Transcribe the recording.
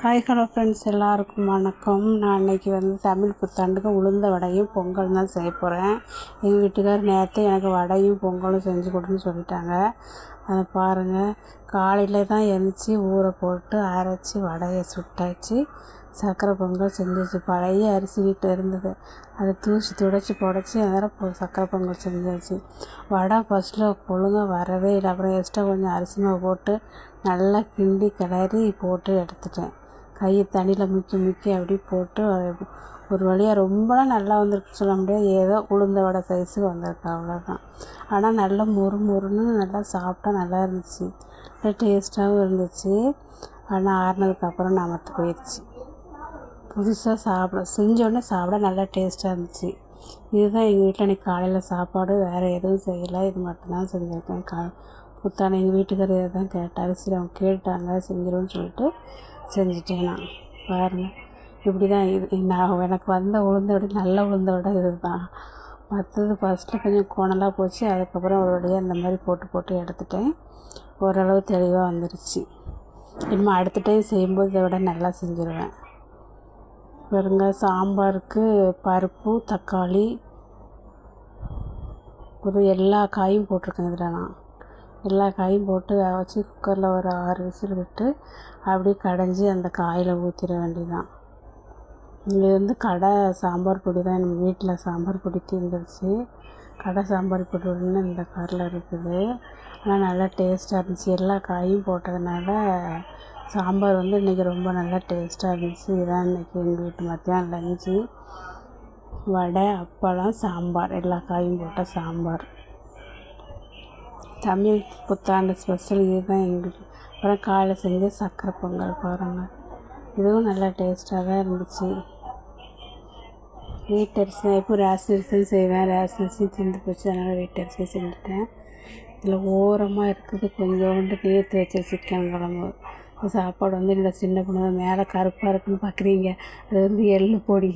Hi hello friends எல்லாருக்கும் வணக்கம். நான் இன்றைக்கி வந்து தமிழ் புத்தாண்டுக்கு உளுந்த வடையும் பொங்கல் தான் செய்ய போகிறேன் எங்கள் வீட்டுக்கார் நேரத்தை எனக்கு வடையும் பொங்கலும் செஞ்சு கொடுன்னு சொல்லிட்டாங்க. அதை பாருங்கள் காலையில் தான் எழுந்திரிச்சி ஊற போட்டு அரைச்சி வடையை சுட்டாச்சு. சர்க்கரை பொங்கல் செஞ்சிச்சு. பழைய அரிசி வீட்டில் இருந்தது. அதை தூசி துடைச்சி புடச்சி அதனால் சர்க்கரை பொங்கல் செஞ்சாச்சு. வடை ஃபஸ்ட்டில் ஒழுங்காக வரவே இல்லை. அப்புறம் எக்ஸ்ட்ரா கொஞ்சம் அரிசி மாவு போட்டு நல்லா கிண்டி கிளறி போட்டு எடுத்துட்டேன். கையை தண்ணியில் முக்கி முக்கி அப்படி போட்டு ஒரு வழியாக ரொம்பலாம் நல்லா வந்திருக்கு சொல்ல முடியாது. ஏதோ உளுந்த வடை சைஸுக்கு வந்திருக்கு அவ்வளோதான் ஆனால் நல்லா மொறு மொறுன்னு நல்லா சாப்பிட்டா நல்லா இருந்துச்சு. நல்லா டேஸ்ட்டாகவும் இருந்துச்சு. ஆனால் ஆறுனதுக்கப்புறம் நமத்து போயிடுச்சு புதுசாக சாப்பிட செஞ்சோடனே சாப்பிட நல்லா டேஸ்ட்டாக இருந்துச்சு. இதுதான் எங்கள் வீட்டில் இன்றைக்கி காலையில் சாப்பாடு வேறு எதுவும் செய்யலை. இது மட்டும்தான் செஞ்சுருக்கேன். கா புத்தான எங்கள் வீட்டுக்காரர் தான் கேட்டார். சரி அவங்க கேட்டாங்க செஞ்சிடும்னு சொல்லிட்டு செஞ்சுட்டேன் நான் பாருங்கள் இப்படி தான் இது நான் எனக்கு வந்த உளுந்த விட நல்ல உளுந்த விட இது தான் மற்றது ஃபஸ்ட்டு கொஞ்சம் கோணலாக போச்சு அதுக்கப்புறம் ஒரு வழியாக இந்த மாதிரி போட்டு போட்டு எடுத்துட்டேன். ஓரளவு தெளிவாக வந்துருச்சு. இனிமேல் அடுத்த டைம் செய்யும்போது இதை விட நல்லா செஞ்சுருவேன். பாருங்க சாம்பாருக்கு பருப்பு தக்காளி ஒரு எல்லா காயும் போட்டிருக்கேன் இதில் நான் எல்லா காயும் போட்டு வேக வச்சு குக்கரில் ஒரு ஆறு விசில் விட்டு அப்படியே கடைஞ்சி அந்த காயில் ஊற்றிட வேண்டியதுதான். இது வந்து கடை சாம்பார் பொடி தான். நம்ம வீட்டில் சாம்பார் பொடி தீர்ந்துருச்சு கடை சாம்பார் பொடி ஒன்று இந்த கரில் இருக்குது. ஆனால் நல்லா டேஸ்ட்டாக இருந்துச்சு. எல்லா காயும் போட்டதுனால சாம்பார் வந்து இன்றைக்கி ரொம்ப நல்லா டேஸ்ட்டாக இருந்துச்சு. இதான் இன்றைக்கி எங்கள் வீட்டு மத்தியானம் லஞ்சு வடை அப்பளம் சாம்பார். எல்லா காயும் போட்ட சாம்பார். தமிழ் புத்தாண்டு ஸ்பெஷல் இதுதான் எங்களுக்கு. அப்புறம் காலையில் செஞ்ச சக்கரை பொங்கல் பாருங்கள் இதுவும் நல்லா டேஸ்ட்டாக தான் இருந்துச்சு. வீட்டரிசி நான் எப்போ ரேஷன் அரிசி செய்வேன். ரேஷன் அரிசி தீர்ந்து போச்சு. அதனால் வீட்டரிசியும் செஞ்சுட்டேன். இதில் ஓரமாக இருக்குது. கொஞ்சோண்டு நேற்று வச்ச சிக்கன் குழம்பு. சாப்பாடு வந்து இந்த சின்ன பொண்ணு மேலே கருப்பாக இருக்குன்னு பார்க்குறீங்க அது வந்து எள்ளு பொடி.